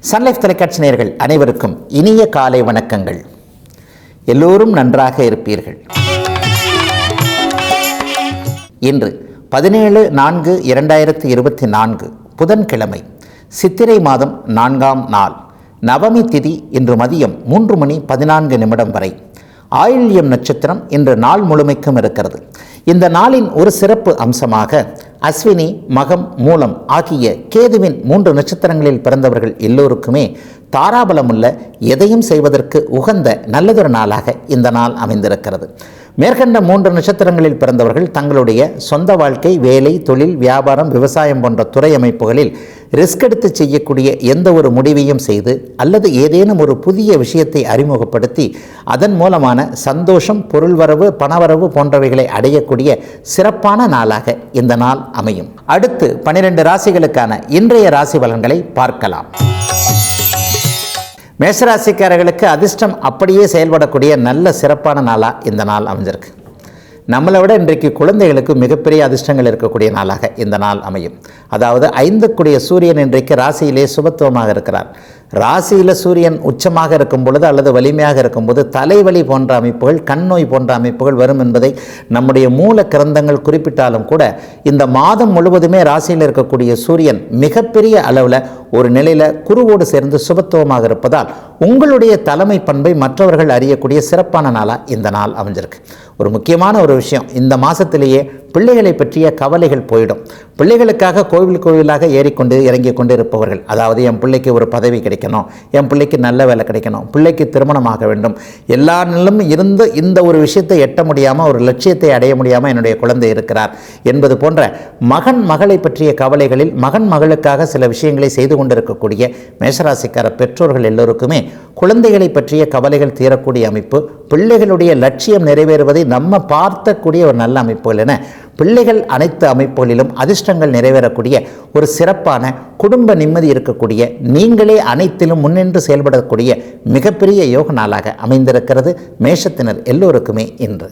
Sun Life தொலைக்காட்சி நேயர்கள் அனைவருக்கும் இனிய காலை வணக்கங்கள். எல்லோரும் நன்றாக இருப்பீர்கள். இன்று பதினேழு நான்கு இரண்டாயிரத்தி இருபத்தி நான்கு புதன்கிழமை சித்திரை மாதம் நான்காம் நாள் நவமி திதி இன்று மதியம் மூன்று மணி பதினான்கு நிமிடம் வரை. ஆயுள்யம் நட்சத்திரம் இன்று நாள் முழுமைக்கும் இருக்கிறது. இந்த நாளின் ஒரு சிறப்பு அம்சமாக அஸ்வினி மகம் மூலம் ஆகிய கேதுவின் மூன்று நட்சத்திரங்களில் பிறந்தவர்கள் எல்லோருக்குமே தாராபலமுள்ள எதையும் செய்வதற்கு உகந்த நல்லதொரு நாளாக இந்த நாள் அமைந்திருக்கிறது. மேற்கண்ட மூன்று நட்சத்திரங்களில் பிறந்தவர்கள் தங்களுடைய சொந்த வாழ்க்கை வேலை தொழில் வியாபாரம் விவசாயம் போன்ற துறை அமைப்புகளில் ரிஸ்க் எடுத்து செய்யக்கூடிய எந்த ஒரு முடிவையும் செய்து அல்லது ஏதேனும் ஒரு புதிய விஷயத்தை அறிமுகப்படுத்தி அதன் மூலமான சந்தோஷம் பொருள்வரவு பணவரவு போன்றவைகளை அடையக்கூடிய சிறப்பான நாளாக இந்த நாள் அமையும். அடுத்து பனிரெண்டு ராசிகளுக்கான இன்றைய ராசி பலன்களை பார்க்கலாம். மேஷராசிக்காரர்களுக்கு அதிர்ஷ்டம் அப்படியே செயல்படக்கூடிய நல்ல சிறப்பான நாளாக இந்த நாள் அமைஞ்சிருக்கு. நம்மளை விட இன்றைக்கு குழந்தைகளுக்கு மிகப்பெரிய அதிர்ஷ்டங்கள் இருக்கக்கூடிய நாளாக இந்த நாள் அமையும். அதாவது ஐந்துக்குடைய சூரியன் இன்றைக்கு ராசியிலே சுபத்துவமாக இருக்கிறார். ராசியில் சூரியன் உச்சமாக இருக்கும் பொழுது அல்லது வலிமையாக இருக்கும்போது தலைவலி போன்ற அமைப்புகள் கண் நோய் போன்ற அமைப்புகள் வரும் என்பதை நம்முடைய மூல கிரந்தங்கள் குறிப்பிட்டாலும் கூட இந்த மாதம் முழுவதுமே ராசியில் இருக்கக்கூடிய சூரியன் மிகப்பெரிய அளவில் ஒரு நிலையில் குருவோடு சேர்ந்து சுபத்துவமாக இருப்பதால் உங்களுடைய தலைமை பண்பை மற்றவர்கள் அறியக்கூடிய சிறப்பான நாளாக இந்த நாள் அமைஞ்சிருக்கு. ஒரு முக்கியமான ஒரு விஷயம். இந்த மாதத்திலேயே பிள்ளைகளை பற்றிய கவலைகள் போயிடும். பிள்ளைகளுக்காக கோவில் கோவிலாக ஏறிக்கொண்டு இறங்கி கொண்டு இருப்பவர்கள் அதாவது என் பிள்ளைக்கு ஒரு பதவி கிடைக்கணும் என் பிள்ளைக்கு நல்ல வேலை கிடைக்கணும் பிள்ளைக்கு திருமணமாக வேண்டும். எல்லா நிலும் இருந்து இந்த ஒரு விஷயத்தை எட்ட முடியாமல் ஒரு லட்சியத்தை அடைய முடியாமல் என்னுடைய குழந்தை இருக்கிறார் என்பது போன்ற மகன் மகளை பற்றிய கவலைகளில் மகன் மகளுக்காக சில விஷயங்களை செய்து கொண்டிருக்கக்கூடிய மேஷராசிக்கார பெற்றோர்கள் எல்லோருக்குமே குழந்தைகளை பற்றிய கவலைகள் தீரக்கூடிய அமைப்பு பிள்ளைகளுடைய லட்சியம் நிறைவேறுவதை நம்ம பார்த்தக்கூடிய ஒரு நல்ல அமைப்புகள் என பிள்ளைகள் அனைத்து அமைப்புகளிலும் அதிர்ஷ்டங்கள் நிறைவேறக்கூடிய ஒரு சிறப்பான குடும்ப நிம்மதி இருக்கக்கூடிய நீங்களே அனைத்திலும் முன்னின்று செயல்படக்கூடிய மிகப்பெரிய யோக நாளாக அமைந்திருக்கிறது. மேஷத்தினர் எல்லோருக்குமே இன்று.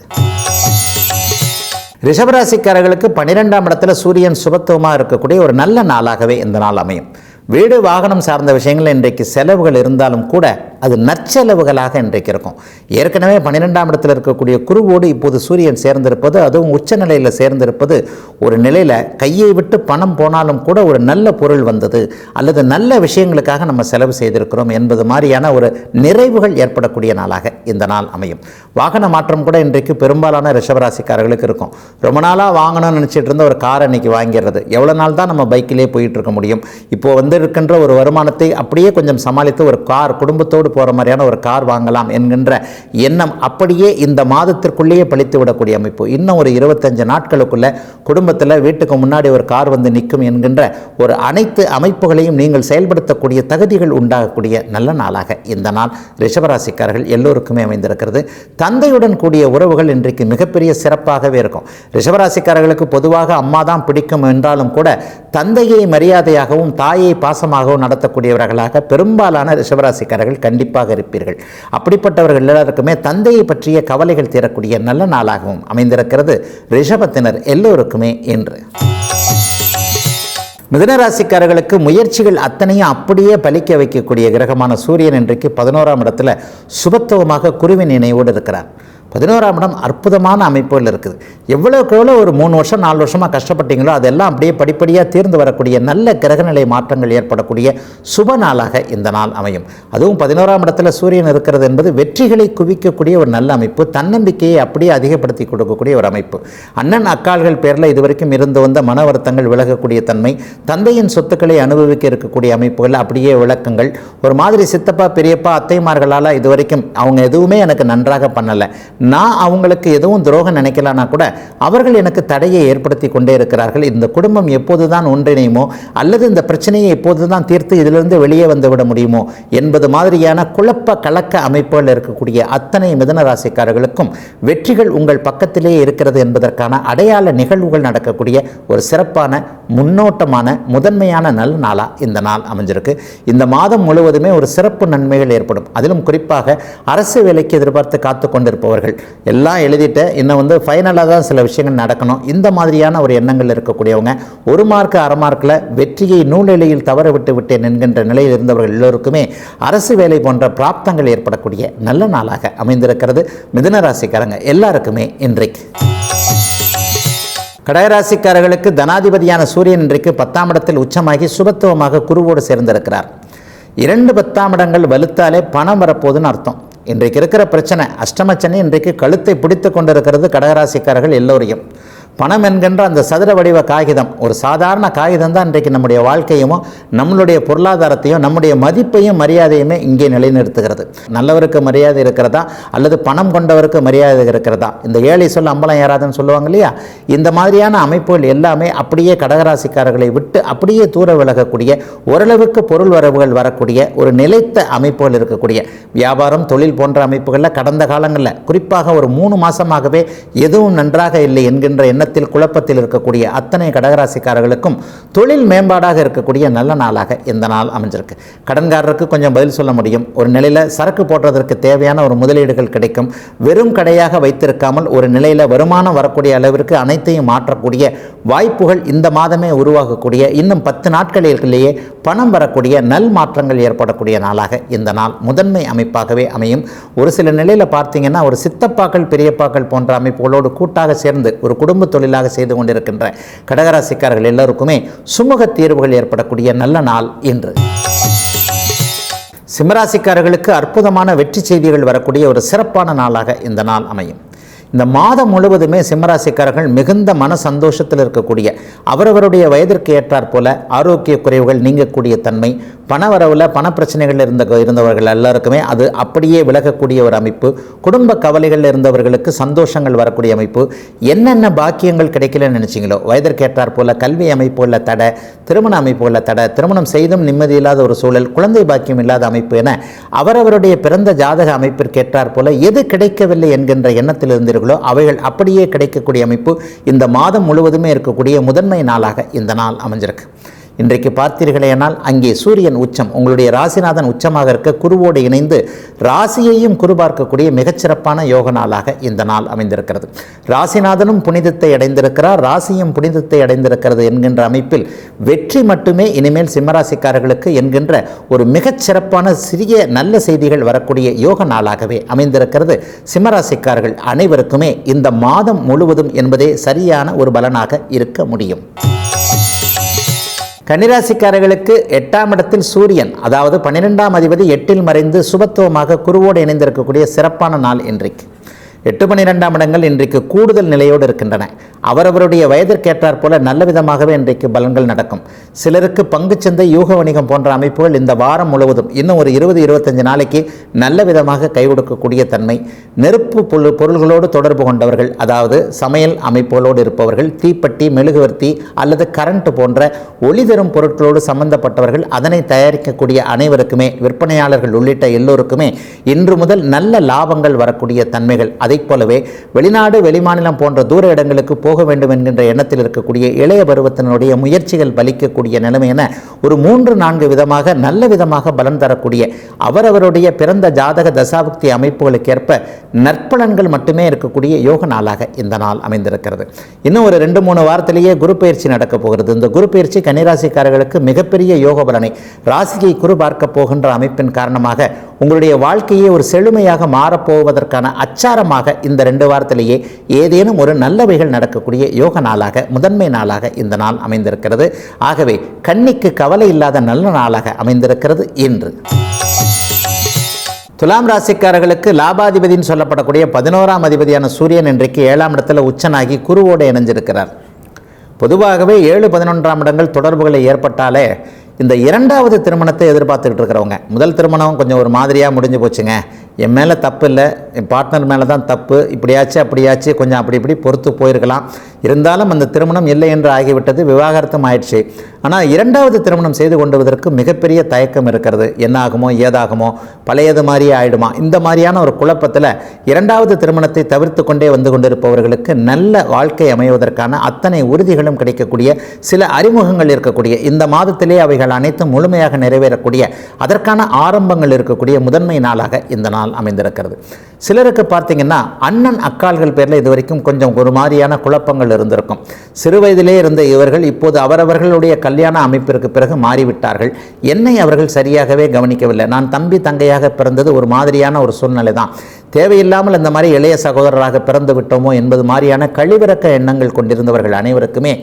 ரிஷபராசிக்காரர்களுக்கு பன்னிரெண்டாம் இடத்துல சூரியன் சுபத்துவமாக இருக்கக்கூடிய ஒரு நல்ல நாளாகவே இந்த நாள் அமையும். வீடு வாகனம் சார்ந்த விஷயங்கள் இன்றைக்கு செலவுகள் இருந்தாலும் கூட அது நற்செலவுகளாக இன்றைக்கு இருக்கும். ஏற்கனவே பன்னிரெண்டாம் இடத்தில் இருக்கக்கூடிய குருவோடு இப்போது சூரியன் சேர்ந்திருப்பது அதுவும் உச்ச நிலையில் சேர்ந்திருப்பது ஒரு நிலையில் கையை விட்டு பணம் போனாலும் கூட ஒரு நல்ல பொருள் வந்தது அல்லது நல்ல விஷயங்களுக்காக நம்ம செலவு செய்திருக்கிறோம் என்பது மாதிரியான ஒரு நிறைவுகள் ஏற்படக்கூடிய நாளாக இந்த நாள் அமையும். வாகன மாற்றம் கூட இன்றைக்கு பெரும்பாலான ரிஷபராசிக்காரர்களுக்கு இருக்கும். ரொம்ப நாளாக வாங்கணும்னு நினச்சிட்டு இருந்த ஒரு கார் அன்னைக்கு வாங்கிடுறது. எவ்வளோ நாள் தான் நம்ம பைக்கிலே போயிட்டு இருக்க முடியும்? இப்போது வந்து இருக்கின்ற ஒரு வருமானத்தை அப்படியே கொஞ்சம் சமாளித்து ஒரு கார் குடும்பத்தோடு போகிற மாதிரியான ஒரு கார் வாங்கலாம் என்கின்ற எண்ணம் அப்படியே இந்த மாதத்திற்குள்ளேயே பழித்து விடக்கூடிய அமைப்பு. இன்னும் ஒரு இருபத்தஞ்சு நாட்களுக்குள்ள குடும்பத்தில் வீட்டுக்கு முன்னாடி ஒரு கார் வந்து நிற்கும் என்கின்ற ஒரு அனைத்து அமைப்புகளையும் நீங்கள் செயல்படுத்தக்கூடிய தகுதிகள் உண்டாகக்கூடிய நல்ல நாளாக இந்த நாள் ரிஷபராசிக்காரர்கள் எல்லோருக்குமே அமைந்திருக்கிறது. தந்தையுடன் கூடிய உறவுகள் இன்றைக்கு மிகப்பெரிய சிறப்பாகவே இருக்கும். ரிஷபராசிக்காரர்களுக்கு பொதுவாக அம்மா தான் பிடிக்கும் என்றாலும் கூட தந்தையை மரியாதையாகவும் தாயை பாசமாகவும் நடத்தக்கூடியவர்களாக பெரும்பாலான ரிஷபராசிக்காரர்கள் கண்டிப்பாக இருப்பீர்கள். அப்படிப்பட்டவர்கள் எல்லாருக்குமே தந்தையை பற்றிய கவலைகள் தீரக்கூடிய நல்ல நாளாகவும் அமைந்திருக்கிறது. ரிஷபத்தினர் எல்லோருக்குமே என்று மிதனராசிக்காரர்களுக்கு முயற்சிகள் அத்தனையும் அப்படியே பலிக்க வைக்கக்கூடிய கிரகமான சூரியன் இன்றைக்கு பதினோராம் இடத்துல சுபத்துவமாக குருவின் இணையோடு இருக்கிறார். பதினோராம் இடம் அற்புதமான அமைப்புகள் இருக்குது. எவ்வளோக்கு எவ்வளோ ஒரு மூணு வருஷம் நாலு வருஷமாக கஷ்டப்பட்டீங்களோ அதெல்லாம் அப்படியே படிப்படியாக தீர்ந்து வரக்கூடிய நல்ல கிரகநிலை மாற்றங்கள் ஏற்படக்கூடிய சுப நாளாக இந்த நாள் அமையும். அதுவும் பதினோராம் இடத்துல சூரியன் இருக்கிறது என்பது வெற்றிகளை குவிக்கக்கூடிய ஒரு நல்ல அமைப்பு தன்னம்பிக்கையை அப்படியே அதிகப்படுத்தி கொடுக்கக்கூடிய ஒரு அமைப்பு. அண்ணன் அக்கால்கள் பேரில் இதுவரைக்கும் இருந்து வந்த மன வருத்தங்கள் விலகக்கூடிய தன்மை தந்தையின் சொத்துக்களை அனுபவிக்க இருக்கக்கூடிய அமைப்புகள் அப்படியே விளக்கங்கள். ஒரு மாதிரி சித்தப்பா பெரியப்பா அத்தைமார்களால் இதுவரைக்கும் அவங்க எதுவுமே எனக்கு நன்றாக பண்ணலை. நான் அவங்களுக்கு எதுவும் துரோகம் நினைக்கலனா கூட அவர்கள் எனக்கு தடையை ஏற்படுத்தி கொண்டே இருக்கிறார்கள். இந்த குடும்பம் எப்போது தான் ஒன்றிணையுமோ அல்லது இந்த பிரச்சனையை எப்போது தான் தீர்த்து இதிலிருந்து வெளியே வந்து விட முடியுமோ என்பது மாதிரியான குழப்ப கலக்க அமைப்புகள் இருக்கக்கூடிய அத்தனை மிதன ராசிக்காரர்களுக்கும் வெற்றிகள் உங்கள் பக்கத்திலே இருக்கிறது என்பதற்கான அடையாள நிகழ்வுகள் நடக்கக்கூடிய ஒரு சிறப்பான முன்னோட்டமான முதன்மையான நல்ல நாளாக இந்த நாள் அமைஞ்சிருக்கு. இந்த மாதம் முழுவதுமே ஒரு சிறப்பு நன்மைகள் ஏற்படும். அதிலும் குறிப்பாக அரசு வேலைக்கு எதிர்பார்த்து காத்து கொண்டிருப்பவர்கள் தேர்வுகள் எல்லாம் எழுதிட்டு இன்னும் வந்து ஃபைனலாக தான் சில விஷயங்கள் நடக்கணும். இந்த மாதிரியான ஒரு எண்ணங்கள் இருக்கக்கூடியவங்க ஒரு மார்க்கு அரை மார்க்கில் வெற்றியை நூலிலையில் தவற விட்டு விட்டேன் என்கின்ற நிலையில் இருந்தவர்கள் எல்லோருக்குமே அரசு வேலை போன்ற பிராப்தங்கள் ஏற்படக்கூடிய நல்ல நாளாக அமைந்திருக்கிறது. மிதுன ராசிக்காரங்க எல்லாருக்குமே இன்றைக்கு. கடகராசிக்காரர்களுக்கு தனாதிபதியான சூரியன் இன்றைக்கு பத்தாம் இடத்தில் உச்சமாகி சுபத்துவமாக குருவோடு சேர்ந்திருக்கிறார். இரண்டு பத்தாம் இடங்கள் வலுத்தாலே பணம் வரப்போகுதுன்னு அர்த்தம். இன்றைக்கு இருக்கிற பிரச்சனை அஷ்டமச்சனி இன்றைக்கு கழுத்தை பிடித்து கொண்டிருக்கிறது கடகராசிக்காரர்கள் எல்லோரையும். பணம் என்கின்ற அந்த சதுர வடிவ காகிதம் ஒரு சாதாரண காகிதம் தான் இன்றைக்கு நம்முடைய வாழ்க்கையும் நம்மளுடைய பொருளாதாரத்தையும் நம்முடைய மதிப்பையும் மரியாதையுமே இங்கே நிலைநிறுத்துகிறது. நல்லவருக்கு மரியாதை இருக்கிறதா? அல்லது பணம் கொண்டவருக்கு மரியாதை இருக்கிறதா? இந்த ஏழை சொல்ல அம்பலம் ஏறாதுன்னு சொல்லுவாங்க இல்லையா? இந்த மாதிரியான அமைப்புகள் எல்லாமே அப்படியே கடகராசிக்காரர்களை விட்டு அப்படியே தூர விலகக்கூடிய ஓரளவுக்கு பொருள் வரவுகள் வரக்கூடிய ஒரு நிலைத்த அமைப்புகள் இருக்கக்கூடிய வியாபாரம் தொழில் போன்ற அமைப்புகளில் கடந்த காலங்களில் குறிப்பாக ஒரு மூணு மாசமாகவே எதுவும் நன்றாக இல்லை என்கின்ற எண்ணத்தில் குழப்பத்தில் இருக்கக்கூடிய அத்தனை கடகராசிக்காரர்களுக்கும் தொழில் மேம்பாடாக இருக்கக்கூடிய நல்ல நாளாக இந்த நாள் அமைஞ்சிருக்கு. கடன்காரருக்கு கொஞ்சம் பதில் சொல்ல முடியும். ஒரு நிலையில் சரக்கு போடுறதற்கு தேவையான ஒரு முதலீடுகள் கிடைக்கும். வெறும் கடையாக வைத்திருக்காமல் ஒரு நிலையில் வருமானம் வரக்கூடிய அளவிற்கு அனைத்தையும் மாற்றக்கூடிய வாய்ப்புகள் இந்த மாதமே உருவாகக்கூடிய இன்னும் பத்து நாட்களிலேயே பணம் வரக்கூடிய நல் மாற்றங்கள் ஏற்படக்கூடிய நாளாக இந்த நாள் முதன்மை அமைப்பாகவே அமையும். ஒரு சில நிலையில் பார்த்தீங்கன்னா ஒரு சித்தப்பாக்கள் பெரியப்பாக்கள் போன்ற அமைப்புகளோடு கூட்டாக சேர்ந்து ஒரு குடும்பத்தை தொழிலாக செய்து கொண்டிருக்கின்ற கடகராசிக்காரர்கள் எல்லோருக்குமே சுமூக தீர்வுகள் ஏற்படக்கூடிய நல்ல நாள் இன்று. சிம்மராசிக்காரர்களுக்கு அற்புதமான வெற்றி செய்திகள் வரக்கூடிய ஒரு சிறப்பான நாளாக இந்த நாள் அமையும். இந்த மாதம் முழுவதுமே சிம்மராசிக்காரர்கள் மிகுந்த மன சந்தோஷத்தில் இருக்கக்கூடிய அவரவருடைய வயதிற்கு ஏற்றாற் போல ஆரோக்கிய குறைவுகள் நீங்கக்கூடிய தன்மை பணவரவில் பணப்பிரச்சனைகள் இருந்த இருந்தவர்கள் எல்லாருக்குமே அது அப்படியே விலகக்கூடிய ஒரு அமைப்பு குடும்ப கவலைகளில் இருந்தவர்களுக்கு சந்தோஷங்கள் வரக்கூடிய அமைப்பு. என்னென்ன பாக்கியங்கள் கிடைக்கலன்னு நினச்சிங்களோ வயதிற்கேற்றாற் போல கல்வி அமைப்புகளில் தடை திருமண அமைப்புகளில் தடை திருமணம் செய்தும் நிம்மதி இல்லாத ஒரு சூழல் குழந்தை பாக்கியம் இல்லாத அமைப்பு என அவரவருடைய பிறந்த ஜாதக அமைப்பிற்கேற்றாற் போல எது கிடைக்கவில்லை என்கின்ற எண்ணத்தில் இருந்தீர்களோ அவைகள் அப்படியே கிடைக்கக்கூடிய அமைப்பு இந்த மாதம் முழுவதுமே இருக்கக்கூடிய முதன்மை நாளாக இந்த நாள் அமைஞ்சிருக்கு. இன்றைக்கு பார்த்தீர்களேனால் அங்கே சூரியன் உச்சம் உங்களுடைய ராசிநாதன் உச்சமாக இருக்க குருவோடு இணைந்து ராசியையும் குரு பார்க்கக்கூடிய மிகச்சிறப்பான யோக நாளாக இந்த நாள் அமைந்திருக்கிறது. ராசிநாதனும் புனிதத்தை அடைந்திருக்கிறார் ராசியும் புனிதத்தை அடைந்திருக்கிறது என்கின்ற அமைப்பில் வெற்றி மட்டுமே இனிமேல் சிம்மராசிக்காரர்களுக்கு என்கின்ற ஒரு மிகச்சிறப்பான சிறிய நல்ல செய்திகள் வரக்கூடிய யோக நாளாகவே அமைந்திருக்கிறது. சிம்மராசிக்காரர்கள் அனைவருக்குமே இந்த மாதம் முழுவதும் என்பதே சரியான ஒரு பலனாக இருக்க முடியும். கன்னிராசிக்காரர்களுக்கு எட்டாம் இடத்தில் சூரியன் அதாவது பன்னிரெண்டாம் அதிபதி எட்டில் மறைந்து சுபத்துவமாக குருவோடு இணைந்திருக்கக்கூடிய சிறப்பான நாள் இன்றைக்கு. எட்டு பன்னிரெண்டாம் இடங்கள் இன்றைக்கு கூடுதல் நிலையோடு இருக்கின்றன. அவரவருடைய வயதிற்கேற்றாற் போல நல்ல விதமாகவே இன்றைக்கு பலன்கள் நடக்கும். சிலருக்கு பங்குச்சந்தை யூக வணிகம் போன்ற அமைப்புகள் இந்த வாரம் முழுவதும் இன்னும் ஒரு இருபது இருபத்தஞ்சு நாளைக்கு நல்ல விதமாக கை கொடுக்கக்கூடிய தன்மை. நெருப்பு பொருள்களோடு தொடர்பு கொண்டவர்கள் அதாவது சமையல் அமைப்புகளோடு இருப்பவர்கள் தீப்பெட்டி மெழுகுவர்த்தி அல்லது கரண்ட் போன்ற ஒளி தரும் பொருட்களோடு சம்பந்தப்பட்டவர்கள் அதனை தயாரிக்கக்கூடிய அனைவருக்குமே விற்பனையாளர்கள் உள்ளிட்ட எல்லோருக்குமே இன்று முதல் நல்ல லாபங்கள் வரக்கூடிய தன்மைகள். அதைப் போலவே வெளிநாடு வெளிமாநிலம் போன்ற தூர இடங்களுக்கு போ போக வேண்டும் என்கின்ற எண்ணத்தில் இருக்கக்கூடிய இளைய பருவத்தினுடைய முயற்சிகள் பலிக்கக்கூடிய நிலைமை என ஒரு மூன்று நான்கு விதமாக நல்ல விதமாக பலன் தரக்கூடிய அவரவருடைய பிறந்த ஜாதக தசாபக்தி அமைப்புகளுக்கேற்ப நற்பலன்கள் மட்டுமே இருக்கக்கூடிய யோக நாளாக இந்த நாள் அமைந்திருக்கிறது. இன்னும் ஒரு ரெண்டு மூணு வாரத்திலேயே குரு பயிற்சி நடக்கப் போகிறது. இந்த குரு பயிற்சி கன்னிராசிக்காரர்களுக்கு மிகப்பெரிய யோக பலனை ராசியை குரு பார்க்க போகின்ற அமைப்பின் காரணமாக உங்களுடைய வாழ்க்கையே ஒரு செழுமையாக மாறப்போவதற்கான அச்சாரமாக இந்த ரெண்டு வாரத்திலேயே ஏதேனும் ஒரு நல்லவைகள் நடக்கக்கூடிய யோக நாளாக முதன்மை நாளாக இந்த நாள் அமைந்திருக்கிறது. ஆகவே கண்ணிக்கு கவலை இல்லாத நல்ல நாளாக அமைந்திருக்கிறது இன்று. துலாம் ராசிக்காரர்களுக்கு லாபாதிபதின்னு சொல்லப்படக்கூடிய பதினோராம் அதிபதியான சூரியன் இன்றைக்கு ஏழாம் இடத்துல உச்சனாகி குருவோடு இணைஞ்சிருக்கிறார். பொதுவாகவே ஏழு பதினொன்றாம் இடங்கள் தொடர்புகளை ஏற்பட்டாலே இந்த இரண்டாவது திருமணத்தை எதிர்பார்த்துக்கிட்டு இருக்கிறவங்க. முதல் திருமணம் கொஞ்சம் ஒரு மாதிரியாக முடிஞ்சு போச்சுங்க. என் மேலே தப்பு இல்லை. என் பார்ட்னர் மேலே தான் தப்பு. இப்படியாச்சு அப்படியாச்சு கொஞ்சம் அப்படி இப்படி பொறுத்து போயிருக்கலாம். இருந்தாலும் அந்த திருமணம் இல்லை என்று ஆகிவிட்டது விவாகரத்தும் ஆயிடுச்சு. ஆனால் இரண்டாவது திருமணம் செய்து கொண்டுவதற்கு மிகப்பெரிய தயக்கம் இருக்கிறது. என்ன ஆகுமோ ஏதாகுமோ பழையது மாதிரியே ஆயிடுமா? இந்த மாதிரியான ஒரு குழப்பத்தில் இரண்டாவது திருமணத்தை தவிர்த்து கொண்டே வந்து கொண்டிருப்பவர்களுக்கு நல்ல வாழ்க்கை அமைவதற்கான அத்தனை உறுதிகளும் கிடைக்கக்கூடிய சில அறிமுகங்கள் இருக்கக்கூடிய இந்த மாதத்திலே அவைகள் அனைத்தும் முழுமையாக நிறைவேறக்கூடிய அதற்கான ஆரம்பங்கள் இருக்கக்கூடிய முதன்மை நாளாக இந்த நாள் அமைந்திருக்கிறது. சிலருக்கு பார்த்தீங்கன்னா அண்ணன் அக்கால்கள் பேரில் இது வரைக்கும் கொஞ்சம் ஒரு மாதிரியான குழப்பங்கள் இருந்திருக்கும். சிறு வயதிலே இருந்த இவர்கள் இப்போது அவரவர்களுடைய கல்யாண அமைப்பிற்கு பிறகு மாறிவிட்டார்கள். என்னை அவர்கள் சரியாகவே கவனிக்கவில்லை. நான் தம்பி தங்கையாக பிறந்தது ஒரு மாதிரியான ஒரு சூழ்நிலை தான் தேவையில்லாமல் இந்த மாதிரி இளைய சகோதரராக பிறந்து விட்டோமோ என்பது மாதிரியான கழிவிறக்க எண்ணங்கள் கொண்டிருந்தவர்கள் அனைவருக்குமே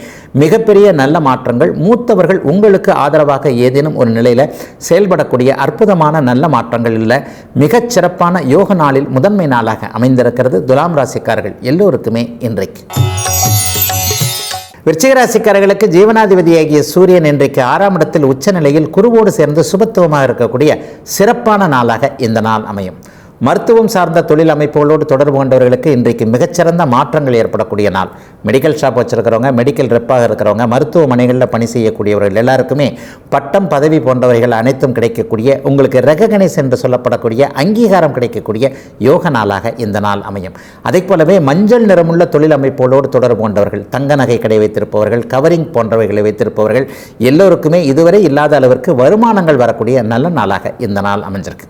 மிகப்பெரிய நல்ல மாற்றங்கள். மூத்தவர்கள் உங்களுக்கு ஆதரவாக ஏதேனும் ஒரு நிலையில் செயல்படக்கூடிய அற்புதமான நல்ல மாற்றங்கள் இல்லை. மிகச் சிறப்பான யோக நாளில் முதன்மை நாளாக அமைந்திருக்கிறது துலாம் ராசிக்காரர்கள் எல்லோருக்குமே இன்றைக்கு. விருச்சிகராசிக்காரர்களுக்கு ஜீவனாதிபதியாகிய சூரியன் இன்றைக்கு ஆறாம் இடத்தில் உச்சநிலையில் குருவோடு சேர்ந்து சுபத்துவமாக இருக்கக்கூடிய சிறப்பான நாளாக இந்த நாள் அமையும். மருத்துவம் சார்ந்த தொழில் அமைப்புகளோடு தொடர்பு கொண்டவர்களுக்கு இன்றைக்கு மிகச்சிறந்த மாற்றங்கள் ஏற்படக்கூடிய நாள். மெடிக்கல் ஷாப் வச்சுருக்கிறவங்க மெடிக்கல் ரெப்பாக இருக்கிறவங்க மருத்துவமனைகளில் பணி செய்யக்கூடியவர்கள் எல்லாருக்குமே பட்டம் பதவி போன்றவைகள் அனைத்தும் கிடைக்கக்கூடிய உங்களுக்கு ரெககனைஸ் என்று சொல்லப்படக்கூடிய அங்கீகாரம் கிடைக்கக்கூடிய யோக நாளாக இந்த நாள் அமையும். அதைப் போலவே மஞ்சள் நிறமுள்ள தொழில் அமைப்புகளோடு தொடர்பு கொண்டவர்கள் தங்க நகை கடை வைத்திருப்பவர்கள் கவரிங் போன்றவைகளை வைத்திருப்பவர்கள் எல்லோருக்குமே இதுவரை இல்லாத அளவிற்கு வருமானங்கள் வரக்கூடிய நல்ல நாளாக இந்த நாள் அமைஞ்சிருக்கு.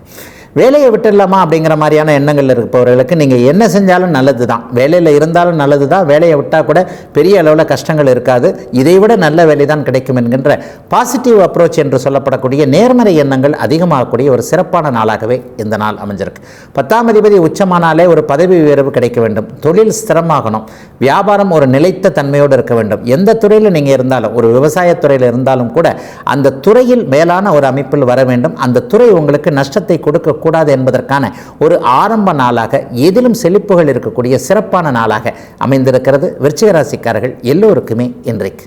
வேலையை விட்டுடலாமா அப்படிங்கிற மாதிரியான எண்ணங்கள் இருப்பவர்களுக்கு நீங்கள் என்ன செஞ்சாலும் நல்லது தான் வேலையில் இருந்தாலும் நல்லது தான் வேலையை விட்டால் கூட பெரிய அளவில் கஷ்டங்கள் இருக்காது. இதை விட நல்ல வேலை தான் கிடைக்கும் என்கின்ற பாசிட்டிவ் அப்ரோச் என்று சொல்லப்படக்கூடிய நேர்மறை எண்ணங்கள் அதிகமாகக்கூடிய ஒரு சிறப்பான நாளாகவே இந்த நாள் அமைஞ்சிருக்கு. பத்தாம் அதிபதி உச்சமானாலே ஒரு பதவி உயர்வு கிடைக்க வேண்டும். தொழில் ஸ்திரமாகணும். வியாபாரம் ஒரு நிலைத்த தன்மையோடு இருக்க வேண்டும். எந்த துறையில் நீங்கள் இருந்தாலும் ஒரு விவசாயத்துறையில் இருந்தாலும் கூட அந்த துறையில் மேலான ஒரு அமைப்பில் வர வேண்டும். அந்த துறை உங்களுக்கு நஷ்டத்தை கொடுக்க கூடாது என்பதற்கான ஒரு ஆரம்ப நாளாக எதிலும் செழிப்புகள் இருக்கக்கூடிய சிறப்பான நாளாக அமைந்திருக்கிறது. விருச்சிகராசிக்காரர்கள் எல்லோருக்குமே இன்றைக்கு.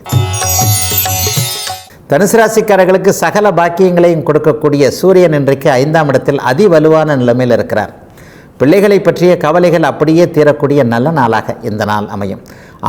தனுசு ராசிக்காரர்களுக்கு சகல பாக்கியங்களையும் கொடுக்கக்கூடிய சூரியன் இன்றைக்கு ஐந்தாம் இடத்தில் அதிவலுவான நிலைமையில் இருக்கிறார். பிள்ளைகளை பற்றிய கவலைகள் அப்படியே தீரக்கூடிய நல்ல நாளாக இந்த நாள் அமையும்.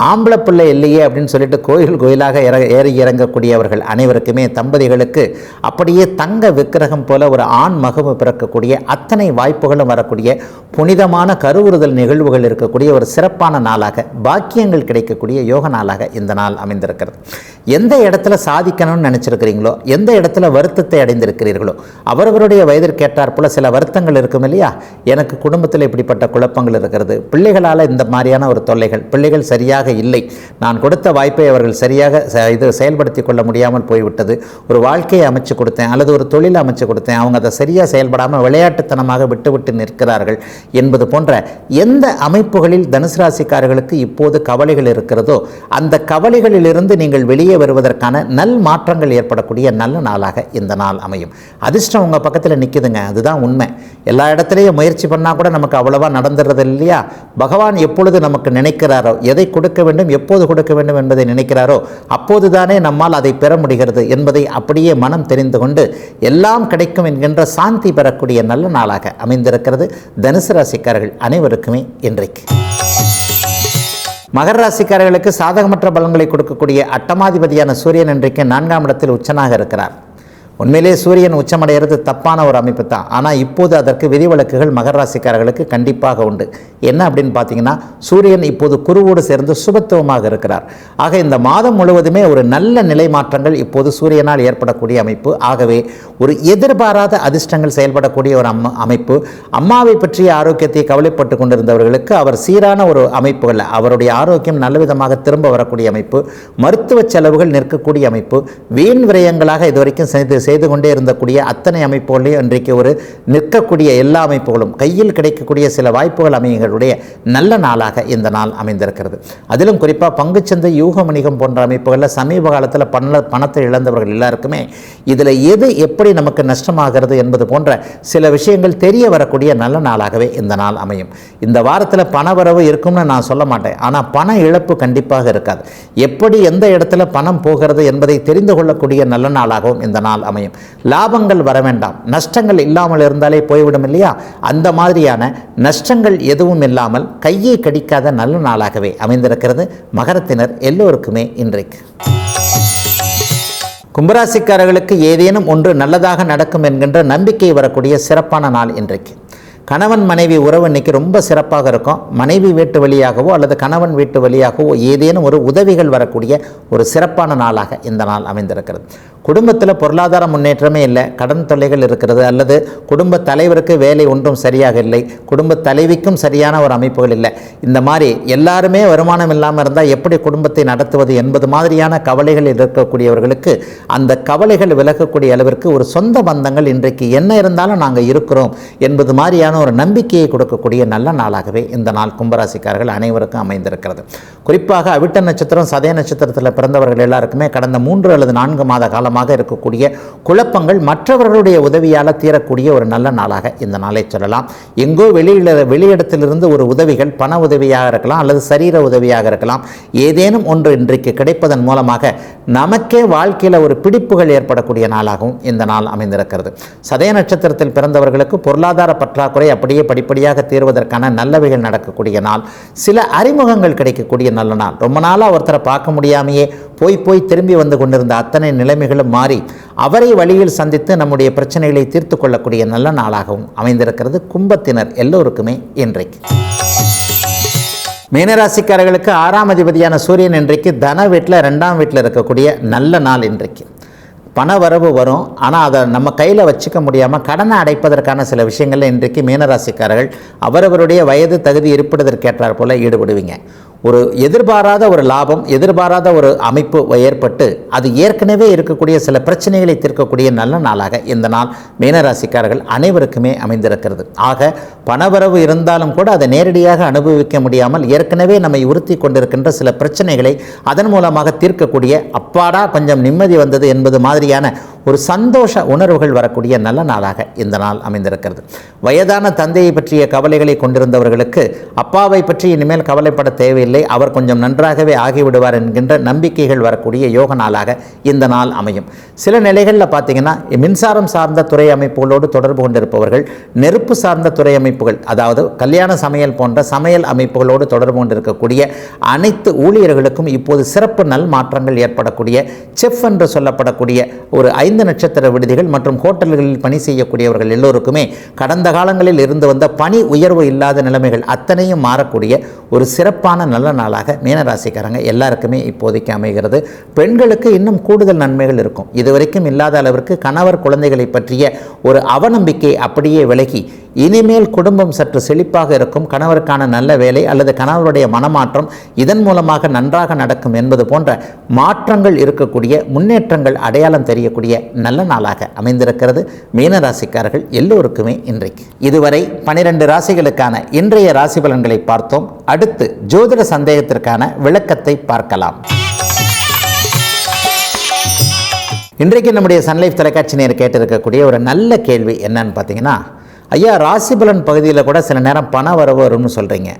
ஆம்பளை பிள்ளை இல்லையே அப்படின்னு சொல்லிட்டு கோயில் கோயிலாக இற ஏறி இறங்கக்கூடியவர்கள் அனைவருக்குமே தம்பதிகளுக்கு அப்படியே தங்க விக்கிரகம் போல ஒரு ஆண் மகவு பிறக்கக்கூடிய அத்தனை வாய்ப்புகளும் வரக்கூடிய புனிதமான கருவுறுதல் நிகழ்வுகள் இருக்கக்கூடிய ஒரு சிறப்பான நாளாக பாக்கியங்கள் கிடைக்கக்கூடிய யோக நாளாக இந்த நாள் அமைந்திருக்கிறது. எந்த இடத்துல சாதிக்கணும்னு நினச்சிருக்கிறீங்களோ எந்த இடத்துல வருத்தத்தை அடைந்திருக்கிறீர்களோ அவரவருடைய வயதிற்கேற்றாற்போல சில வருத்தங்கள் இருக்கும் இல்லையா? எனக்கு குடும்பத்தில் இப்படிப்பட்ட குழப்பங்கள் இருக்கிறது. பிள்ளைகளால் இந்த மாதிரியான ஒரு தொல்லைகள் பிள்ளைகள் சரியாக இல்லை. நான் கொடுத்த வாய்ப்பை அவர்கள் சரியாக இது செயல்படுத்தி கொள்ள முடியாமல் போய்விட்டது. ஒரு வாழ்க்கையை அமைச்சு கொடுத்தேன் அல்லது ஒரு தொழில் அமைச்சு கொடுத்தேன் அவங்க அதை சரியாக செயல்படாமல் விளையாட்டுத்தனமாக விட்டுவிட்டு நிற்கிறார்கள் என்பது போன்ற எந்த அமைப்புகளில் தனுசு ராசிக்காரர்களுக்கு இப்போது கவலைகள் இருக்கிறதோ அந்த கவலைகளிலிருந்து நீங்கள் வெளியே வருவதற்கான நல் மாற்றங்கள் ஏற்படக்கூடிய நல்ல நாளாக இந்த நாள் அமையும். அதிர்ஷ்டம் உங்கள் பக்கத்தில் நிற்குதுங்க அதுதான் உண்மை. எல்லா இடத்துலையும் முயற்சி பண்ணால் கூட நமக்கு அவ்வளவா நடந்துடுறது இல்லையா? பகவான் எப்பொழுது நமக்கு நினைக்கிறாரோ எதை கொடுக்க வேண்டும் எப்போது கொடுக்க வேண்டும் என்பதை நினைக்கிறாரோ அப்போதுதானே நம்மால் அதை பெற முடிகிறது என்பதை அப்படியே மனம் தெரிந்து கொண்டு எல்லாம் கிடைக்கும் என்கின்ற சாந்தி பெறக்கூடிய நல்ல நாளாக அமைந்திருக்கிறது. தனுசு ராசிக்காரர்கள் அனைவருக்குமே இன்றைக்கு. மகர ராசிக்காரர்களுக்கு சாதகமற்ற பலன்களை கொடுக்கக்கூடிய அட்டமாதிபதியான சூரியன் இன்றைக்கு நான்காம் இடத்தில் உச்சனாக இருக்கிறார். உண்மையிலே சூரியன் உச்சமடைகிறது தப்பான ஒரு அமைப்பு தான். ஆனால் இப்போது அதற்கு விதிவிலக்குகள் மகர ராசிக்காரர்களுக்கு கண்டிப்பாக உண்டு. என்ன அப்படின்னு பார்த்தீங்கன்னா சூரியன் இப்போது குருவோடு சேர்ந்து சுபத்துவமாக இருக்கிறார். ஆக இந்த மாதம் முழுவதுமே ஒரு நல்ல நிலை மாற்றங்கள் இப்போது சூரியனால் ஏற்படக்கூடிய அமைப்பு. ஆகவே ஒரு எதிர்பாராத அதிர்ஷ்டங்கள் செயல்படக்கூடிய ஒரு அம்மா அமைப்பு. அம்மாவை பற்றிய ஆரோக்கியத்தை கவலைப்பட்டு கொண்டிருந்தவர்களுக்கு அவர் சீரான ஒரு அமைப்புகள். அவருடைய ஆரோக்கியம் நல்ல விதமாக திரும்ப வரக்கூடிய அமைப்பு. மருத்துவ செலவுகள் நிற்கக்கூடிய அமைப்பு. வீண் விரயங்களாக இதுவரைக்கும் செய்து செய்து கொண்டே இருந்தக்கூடிய அத்தனை அமைப்புகளையும் இன்றைக்கு ஒரு நிற்கக்கூடிய எல்லா அமைப்புகளும் கையில் கிடைக்கக்கூடிய சில வாய்ப்புகள் அமையங்களுடைய நல்ல நாளாக இந்த நாள் அமைந்திருக்கிறது. அதிலும் குறிப்பாக பங்குச்சந்தை யூக வணிகம் போன்ற அமைப்புகளில் சமீப காலத்தில் பண பணத்தை இழந்தவர்கள் எல்லாருக்குமே இதில் எது எப்படி நமக்கு நஷ்டமாகிறது என்பது போன்ற சில விஷயங்கள் தெரிய வரக்கூடிய நல்ல நாளாகவே இந்த நாள் அமையும். இந்த வாரத்தில் பணவரவு இருக்கும்னு நான் சொல்ல மாட்டேன். ஆனால் பண இழப்பு கண்டிப்பாக இருக்காது. எப்படி எந்த இடத்துல பணம் போகிறது என்பதை தெரிந்து கொள்ளக்கூடிய நல்ல நாளாகவும் இந்த நாள் அமையும் லாபங்கள் வர வேண்டாம். நஷ்டங்கள் இல்லாமல் இருந்தாலே போய்விடும் இல்லையா? அந்த மாதிரியான நஷ்டங்கள் எதுவும் இல்லாமல் கையை கடிக்காத நல்ல நாளாகவே அமைந்திருக்கிறது. மகரத்தினர் எல்லோருக்குமே இன்றைக்கு. கும்பராசிக்காரர்களுக்கு ஏதேனும் ஒன்று நல்லதாக நடக்கும் என்கின்ற நம்பிக்கை வரக்கூடிய சிறப்பான நாள் இன்றைக்கு. கணவன் மனைவி உறவு இன்னைக்கு ரொம்ப சிறப்பாக இருக்கும். மனைவி வீட்டு வழியாகவோ அல்லது கணவன் வீட்டு வழியாகவோ ஏதேனும் ஒரு உதவிகள் வரக்கூடிய ஒரு சிறப்பான நாளாக இந்த நாள் அமைந்திருக்கிறது. குடும்பத்தில் பொருளாதார முன்னேற்றமே இல்லை கடன் தொல்லைகள் இருக்கிறது அல்லது குடும்ப தலைவருக்கு வேலை ஒன்றும் சரியாக இல்லை குடும்ப தலைவிக்கும் சரியான ஒரு அமைப்புகள் இல்லை. இந்த மாதிரி எல்லாருமே வருமானம் இல்லாமல் இருந்தால் எப்படி குடும்பத்தை நடத்துவது என்பது மாதிரியான கவலைகள் இருக்கக்கூடியவர்களுக்கு அந்த கவலைகள் விலகக்கூடிய அளவிற்கு ஒரு சொந்த பந்தங்கள் இன்றைக்கு என்ன இருந்தாலும் நாங்கள் இருக்கிறோம் என்பது மாதிரியான ஒரு நம்பிக்கையை கொடுக்கக்கூடிய நல்ல நாளாகவே இந்த நாள் கும்பராசிக்காரர்கள் அனைவருக்கும் அமைந்திருக்கிறது. குறிப்பாக அவிட்ட நட்சத்திரம் சதய நட்சத்திரத்தில் பிறந்தவர்கள் எல்லாருக்குமே கடந்த மூன்று அல்லது நான்கு மாத காலம் காரணமாக இருக்கக்கூடிய குழப்பங்கள் மற்றவர்களுடைய உதவியால் தீரக்கூடிய ஒரு நல்ல நாளாக இந்த நாளை சொல்லலாம். எங்கோ வெளியில் வெளியிடத்திலிருந்து ஒரு உதவிகள் பண உதவியாக இருக்கலாம் அல்லது சரீர உதவியாக இருக்கலாம். ஏதேனும் ஒன்று இன்றைக்கு கிடைப்பதன் மூலமாக நமக்கே வாழ்க்கையில் ஒரு பிடிப்புகள் ஏற்படக்கூடிய நாளாகவும் இந்த நாள் அமைந்திருக்கிறது. சதய நட்சத்திரத்தில் பிறந்தவர்களுக்கு பொருளாதார பற்றாக்குறை அப்படியே படிப்படியாக தீர்வதற்கான நல்லவைகள் நடக்கக்கூடிய நாள். சில அறிமுகங்கள் கிடைக்கக்கூடிய நல்ல நாள். ரொம்ப நாளாக ஒருத்தரை பார்க்க முடியாமையே போய் போய் திரும்பி வந்து கொண்டிருந்த அத்தனை நிலைமைகளும் மாறி அவரை வழியில் சந்தித்து நம்முடைய பிரச்சனைகளை தீர்த்து கொள்ளக்கூடிய நல்ல நாளாகவும் அமைந்திருக்கிறது கும்பத்தினர் எல்லோருக்குமே இன்றைக்கு. மீனராசிக்காரர்களுக்கு ஆறாம் அதிபதியான சூரியன் இன்றைக்கு தன வீட்டில் ரெண்டாம் வீட்டில் இருக்கக்கூடிய நல்ல நாள் இன்றைக்கு. பண வரவு வரும் ஆனால் அதை நம்ம கையில் வச்சுக்க முடியாமல் கடனை அடைப்பதற்கான சில விஷயங்களில் இன்றைக்கு மீனராசிக்காரர்கள் அவரவருடைய வயது தகுதி இருப்பிடதற்கேற்றாற் போல ஈடுபடுவீங்க. ஒரு எதிர்பாராத ஒரு லாபம் எதிர்பாராத ஒரு அமைப்பு ஏற்பட்டு அது ஏற்கனவே இருக்கக்கூடிய சில பிரச்சனைகளை தீர்க்கக்கூடிய நல்ல நாளாக இந்த நாள் மீனராசிக்காரர்கள் அனைவருக்குமே அமைந்திருக்கிறது. ஆக பணவரவு இருந்தாலும் கூட அதை நேரடியாக அனுபவிக்க முடியாமல் ஏற்கனவே நம்மை உறுத்தி கொண்டிருக்கின்ற சில பிரச்சனைகளை அதன் மூலமாக தீர்க்கக்கூடிய அப்பாடா கொஞ்சம் நிம்மதி வந்தது என்பது மாதிரியான ஒரு சந்தோஷ உணர்வுகள் வரக்கூடிய நல்ல நாளாக இந்த நாள் அமைந்திருக்கிறது. வயதான தந்தையை பற்றிய கவலைகளை கொண்டிருந்தவர்களுக்கு அப்பாவை பற்றி இனிமேல் கவலைப்பட தேவையில்லை. அவர் கொஞ்சம் நன்றாகவே ஆகிவிடுவார் என்கின்ற நம்பிக்கைகள் வரக்கூடிய யோக நாளாக இந்த நாள் அமையும். சில நிலைகளில் பார்த்தீங்கன்னா மின்சாரம் சார்ந்த துறை அமைப்புகளோடு தொடர்பு கொண்டிருப்பவர்கள் நெருப்பு சார்ந்த துறை அமைப்புகள் அதாவது கல்யாண சமையல் போன்ற சமையல் அமைப்புகளோடு தொடர்பு கொண்டிருக்கக்கூடிய அனைத்து ஊழியர்களுக்கும் இப்போது சிறப்பு நல் மாற்றங்கள் ஏற்படக்கூடிய செஃப் என்று சொல்லப்படக்கூடிய ஒரு ஐந்து நட்சத்திர விடுதிகள் மற்றும் ஹோட்டல்களில் பணி செய்யக்கூடியவர்கள் எல்லோருக்குமே கடந்த காலங்களில் இருந்து வந்த பணி உயர்வு இல்லாத நிலைமைகள் அத்தனையும் மாறக்கூடிய ஒரு சிறப்பான நல்ல நாளாக மீனராசிக்காரங்க எல்லாருக்குமே இப்போதைக்கு அமைகிறது. பெண்களுக்கு இன்னும் கூடுதல் நன்மைகள் இருக்கும். இதுவரைக்கும் இல்லாத அளவிற்கு கணவர் குழந்தைகளை பற்றிய ஒரு அவநம்பிக்கை அப்படியே விலகி இனிமேல் குடும்பம் சற்று செழிப்பாக இருக்கும் கணவருக்கான நல்ல வேலை அல்லது கணவருடைய மனமாற்றம் இதன் மூலமாக நன்றாக நடக்கும் என்பது போன்ற மாற்றங்கள் இருக்கக்கூடிய முன்னேற்றங்கள் அடையாளம் தெரியக்கூடிய நல்ல நாளாக அமைந்திருக்கிறது. மீனராசிக்காரர்கள் எல்லோருக்குமே இன்றைக்கு. இதுவரை பனிரெண்டு ராசிகளுக்கான இன்றைய ராசி பலன்களை பார்த்தோம். அடுத்து ஜோதிட சந்தேகத்திற்கான விளக்கத்தை பார்க்கலாம். இன்றைக்கு நம்முடைய சன்லைஃப் தொலைக்காட்சி நேர் கேட்டிருக்கக்கூடிய ஒரு நல்ல கேள்வி என்னன்னு பார்த்தீங்கன்னா ஐயா ராசிபலன் பகுதியில் கூட சில நேரம் பண வரவு வரும்னு சொல்கிறீங்க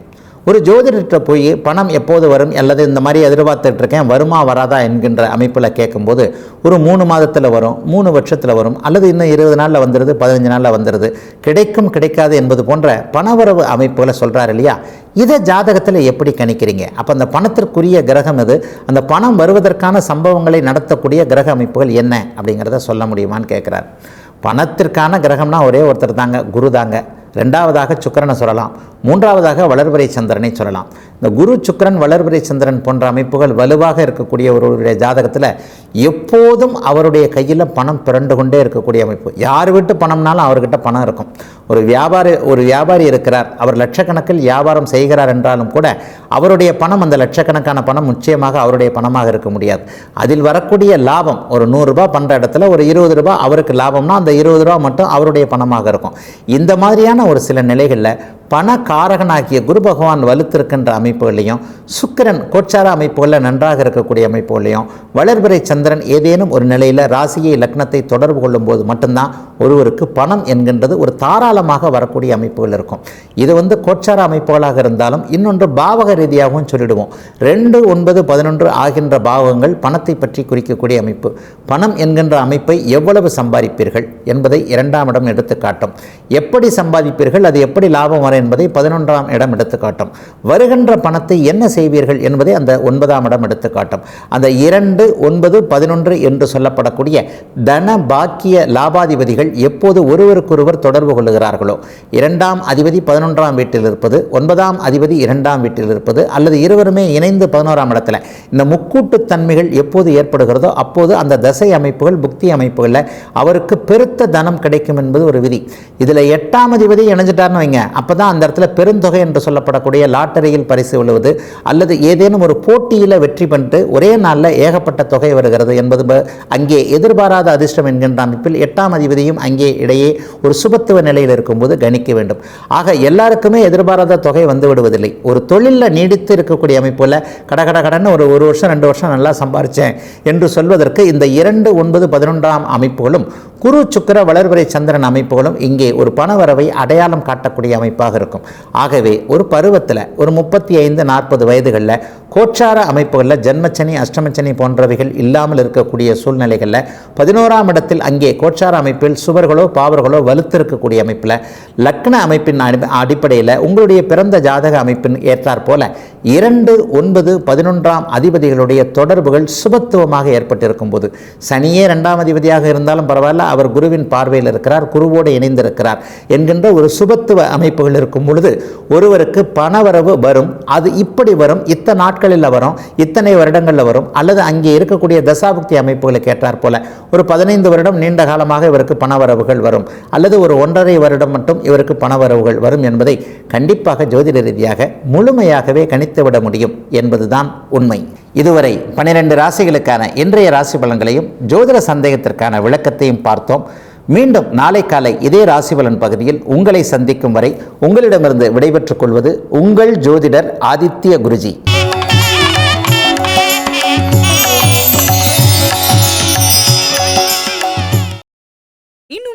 ஒரு ஜோதிடர்கிட்ட போய் பணம் எப்போது வரும் அல்லது இந்த மாதிரி எதிர்பார்த்துட்ருக்கேன் வருமா வராதா என்கின்ற அமைப்பில் கேட்கும்போது ஒரு மூணு மாதத்தில் வரும் மூணு வருஷத்தில் வரும் அல்லது இன்னும் இருபது நாளில் வந்துடுது பதினஞ்சு நாளில் வந்துடுது கிடைக்கும் கிடைக்காது என்பது போன்ற பணவரவு அமைப்புகளை சொல்கிறார் இல்லையா? இதை ஜாதகத்தில் எப்படி கணிக்கிறீங்க? அப்போ அந்த பணத்திற்குரிய கிரகம் எது? அந்த பணம் வருவதற்கான சம்பவங்களை நடத்தக்கூடிய கிரக அமைப்புகள் என்ன அப்படிங்கிறத சொல்ல முடியுமான்னு கேட்குறாரு. பணத்திற்கான கிரகம்னா ஒரே ஒருத்தர் தாங்க குரு தாங்க. ரெண்டாவதாக சுக்கரனை சொல்லலாம். மூன்றாவதாக வளர்வரை சந்திரனை சொல்லலாம். இந்த குரு சுக்கிரன் வளர்வரை சந்திரன் போன்ற அமைப்புகள் வலுவாக இருக்கக்கூடிய ஒருவருடைய ஜாதகத்தில் எப்போதும் அவருடைய கையில் பணம் பிறண்டு கொண்டே இருக்கக்கூடிய அமைப்பு. யார் வீட்டு பணம்னாலும் அவர்கிட்ட பணம் இருக்கும். ஒரு வியாபாரி ஒரு வியாபாரி இருக்கிறார். அவர் லட்சக்கணக்கில் வியாபாரம் செய்கிறார் என்றாலும் கூட அவருடைய பணம் அந்த லட்சக்கணக்கான பணம் நிச்சயமாக அவருடைய பணமாக இருக்க முடியாது. அதில் வரக்கூடிய லாபம் ஒரு நூறுரூபா பண்ணுற இடத்துல ஒரு இருபது ரூபாய் அவருக்கு லாபம்னா அந்த இருபது ரூபா மட்டும் அவருடைய பணமாக இருக்கும். இந்த மாதிரியான ஒரு சில நிலைகளில் பணக்காரகனாகிய குரு பகவான் வலுத்திருக்கின்ற அமைப்புகளையும் சுக்கிரன் கோச்சார அமைப்புகளில் நன்றாக இருக்கக்கூடிய அமைப்புகளையும் வளர்பிறை சந்திரன் ஏதேனும் ஒரு நிலையில் ராசியை லக்னத்தை தொடர்பு கொள்ளும்போது மட்டும்தான் ஒருவருக்கு பணம் என்கின்றது ஒரு தாராளமாக வரக்கூடிய அமைப்புகள் இருக்கும். இது வந்து கோச்சார அமைப்புகளாக இருந்தாலும் இன்னொன்று பாவக ரீதியாகவும் சொல்லிடுவோம். ரெண்டு ஒன்பது பதினொன்று ஆகின்ற பாவகங்கள் பணத்தை பற்றி குறிக்கக்கூடிய அமைப்பு. பணம் என்கின்ற அமைப்பை எவ்வளவு சம்பாதிப்பீர்கள் என்பதை இரண்டாம் இடம் எடுத்துக்காட்டும். எப்படி சம்பாதிப்பீர்கள்? அது எப்படி லாபம் வர ஆறு என்பதை பதினொன்றாம் இடம் எடுத்து காட்டும் வருகின்ற பணத்தை என்ன செய்வீர்கள் என்பதை அந்த ஒன்பதாம் இடம் எடுத்து காட்டும் அந்த இரண்டு ஒன்பது பதினொன்று என்று சொல்லப்படக்கூடிய தன பாக்கிய லாபாதிபதிகள் எப்போது ஒருவருக்கொருவர் தொடர்பு கொள்ளுகிறார்களோ இரண்டாம் அதிபதி பதினொன்றாம் வீட்டில் இருப்பது ஒன்பதாம் அதிபதி இரண்டாம் வீட்டில் இருப்பது அல்லது இருவருமே இணைந்து பதினோராம் இடத்துல இந்த முக்கூட்டு தன்மைகள் எப்போது ஏற்படுகிறதோ அப்போது அந்த தசை அமைப்புகள் புக்தி அமைப்புகளில் அவருக்கு பெருத்த தனம் கிடைக்கும் என்பது ஒரு விதி. இதில் எட்டாம் அதிபதி இணைஞ்சிட்டார்னு வைங்க அப்போ தான் அந்த இடத்துல பெருந்தொகை என்று சொல்லப்படக்கூடிய லாட்டரியில் பரிசு விழுவது அல்லது ஏதேனும் ஒரு போட்டியில் வெற்றி பண்ணிட்டு ஒரே நாளில் ஏகப்பட்ட தொகை வருகிறது என்பது அங்கே எதிர்பாராத அதிர்ஷ்டம் என்கின்ற அமைப்பில் எட்டாம் அதிபதியும் அங்கே இடையே ஒரு சுபத்துவ நிலையில் இருக்கும்போது கணிக்க வேண்டும். ஆக எல்லாருக்குமே எதிர்பாராத தொகை வந்து விடுவதில்லை. ஒரு தொழிலில் நீடித்து இருக்கக்கூடிய அமைப்பில் கடகட கடன் ஒரு ஒரு வருஷம் ரெண்டு வருஷம் நல்லா சம்பாரித்தேன் என்று சொல்வதற்கு இந்த இரண்டு ஒன்பது பதினொன்றாம் அமைப்புகளும் குரு சுக்கிர வளர்வரை சந்திரன் அமைப்புகளும் இங்கே ஒரு பணவரவை அடையாளம் காட்டக்கூடிய அமைப்பாக இருக்கும். ஆகவே ஒரு பருவத்தில் ஒரு முப்பத்தி ஐந்து நாற்பது வயதுகளில் கோச்சார அமைப்புகளில் ஜென்மச்சனி அஷ்டமச்சனி போன்றவைகள் இல்லாமல் இருக்கக்கூடிய சூழ்நிலைகளில் பதினோராம் இடத்தில் அங்கே கோச்சார அமைப்பில் சுவர்களோ பாவர்களோ வலுத்திருக்கக்கூடிய அமைப்பில் லக்ன அமைப்பின் அடி- அடிப்படையில் உங்களுடைய பிறந்த ஜாதக அமைப்பின் ஏற்றார் போல இரண்டு ஒன்பது பதினொன்றாம் அதிபதிகளுடைய தொடர்புகள் சுபத்துவமாக ஏற்பட்டிருக்கும் போது சனியே ரெண்டாம் அதிபதியாக இருந்தாலும் பரவாயில்ல அவர் குருவின் பார்வையில் இருக்கிறார் குருவோடு இணைந்திருக்கிறார் என்கின்ற ஒரு சுபத்துவ அமைப்புகள் இருக்கும் பொழுது ஒருவருக்கு பணவரவு வரும் அது இப்படி வரும் இத்தனை நாட்கள் நாட்களில் வரும் இத்தனை வருடங்களில் வரும் அல்லது அங்கே இருக்கக்கூடிய தசாபக்தி அமைப்புகளுக்கு ஏற்றாற் போல ஒரு பதினைந்து வருடம் நீண்ட காலமாக இவருக்கு பணவரவுகள் வரும் அல்லது ஒரு ஒன்றரை வருடம் மட்டும் இவருக்கு பணவரவுகள் வரும் என்பதை கண்டிப்பாக ஜோதிட ரீதியாக முழுமையாகவே கணித்துவிட முடியும் என்பதுதான் உண்மை. இதுவரை பனிரெண்டு ராசிகளுக்கான இன்றைய ராசி பலன்களையும் ஜோதிட சந்தேகத்திற்கான விளக்கத்தையும் பார்த்தோம். மீண்டும் நாளை காலை இதே ராசிபலன் பகுதியில் உங்களை சந்திக்கும் வரை உங்களிடமிருந்து விடைபெற்றுக் கொள்வது உங்கள் ஜோதிடர் ஆதித்ய குருஜி.